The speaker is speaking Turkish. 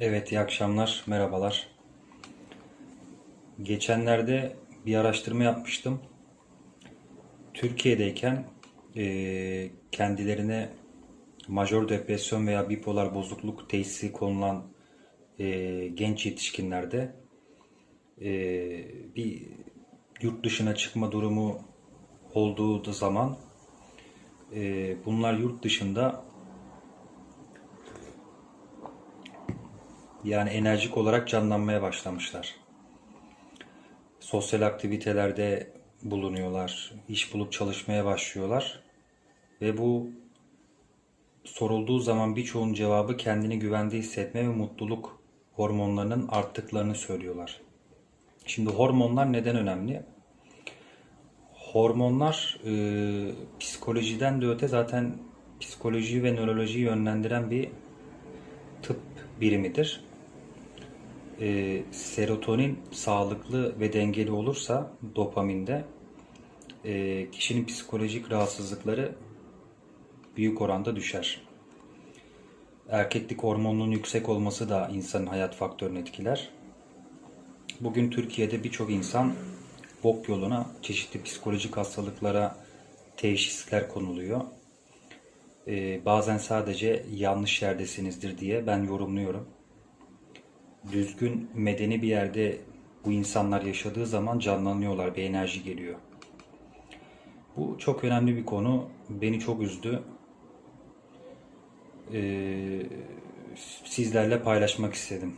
Evet, iyi akşamlar, merhabalar. Geçenlerde bir araştırma yapmıştım. Türkiye'deyken eee, kendilerine majör depresyon veya bipolar bozukluk teşhisi konulan eee, genç yetişkinlerde eee, bir yurt dışına çıkma durumu olduğu zaman eee, bunlar yurt dışında yani enerjik olarak canlanmaya başlamışlar. Sosyal aktivitelerde bulunuyorlar, iş bulup çalışmaya başlıyorlar ve bu sorulduğu zaman birçoğun cevabı kendini güvende hissetme ve mutluluk hormonlarının arttıklarını söylüyorlar. Şimdi hormonlar neden önemli? Hormonlar e, psikolojiden de öte zaten psikolojiyi ve nörolojiyi yönlendiren bir tıp birimidir. E, serotonin sağlıklı ve dengeli olursa dopaminde e, kişinin psikolojik rahatsızlıkları büyük oranda düşer. Erkeklik hormonunun yüksek olması da insanın hayat faktörünü etkiler. Bugün Türkiye'de birçok insan bok yoluna çeşitli psikolojik hastalıklara teşhisler konuluyor. Ee, bazen sadece yanlış yerdesinizdir diye ben yorumluyorum. Düzgün, medeni bir yerde bu insanlar yaşadığı zaman canlanıyorlar, bir enerji geliyor. Bu çok önemli bir konu. Beni çok üzdü. Ee, sizlerle paylaşmak istedim.